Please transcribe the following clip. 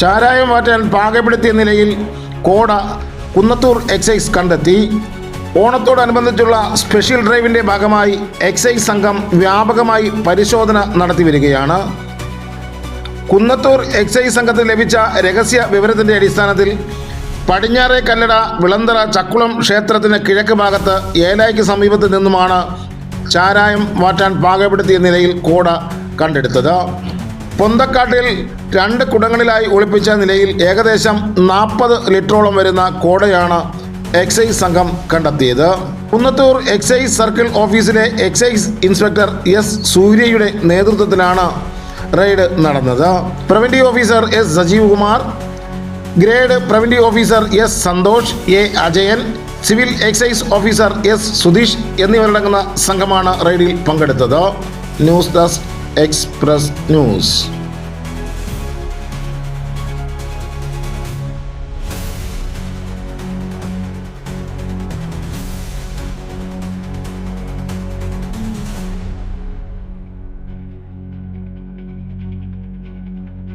ചാരായം മാറ്റാൻ പാകപ്പെടുത്തിയ നിലയിൽ കോട കുന്നത്തൂർ എക്സൈസ് കണ്ടെത്തി. ഓണത്തോടനുബന്ധിച്ചുള്ള സ്പെഷ്യൽ ഡ്രൈവിന്റെ ഭാഗമായി എക്സൈസ് സംഘം വ്യാപകമായി പരിശോധന നടത്തി വരികയാണ്. കുന്നത്തൂർ എക്സൈസ് സംഘത്തിന് ലഭിച്ച രഹസ്യ വിവരത്തിന്റെ അടിസ്ഥാനത്തിൽ പടിഞ്ഞാറേ കല്ലട വിളന്തറ ചക്കുളം ക്ഷേത്രത്തിന് കിഴക്ക് ഭാഗത്ത് ഏലായ്ക്ക് സമീപത്ത് നിന്നുമാണ് ചാരായം മാറ്റാൻ പാകപ്പെടുത്തിയ നിലയിൽ കോട കണ്ടെടുത്തത്. പൊന്തക്കാട്ടിൽ രണ്ട് കുടങ്ങളിലായി ഒളിപ്പിച്ച നിലയിൽ ഏകദേശം നാൽപ്പത് ലിറ്ററോളം വരുന്ന കോടയാണ് എക്സൈസ് സംഘം കണ്ടെത്തിയത്. കുന്നത്തൂർ എക്സൈസ് സർക്കിൾ ഓഫീസിലെ എക്സൈസ് ഇൻസ്പെക്ടർ എസ് സൂര്യയുടെ നേതൃത്വത്തിലാണ് റെയ്ഡ് നടന്നത്. Preventive officer S Sajeev Kumar grade preventive officer S Santhosh A Ajayan civil excise officer S Sudheesh എന്നിവരടങ്ങുന്ന സംഘമാണ് റെയ്ഡിൽ പങ്കെടുത്തത്. News desk express news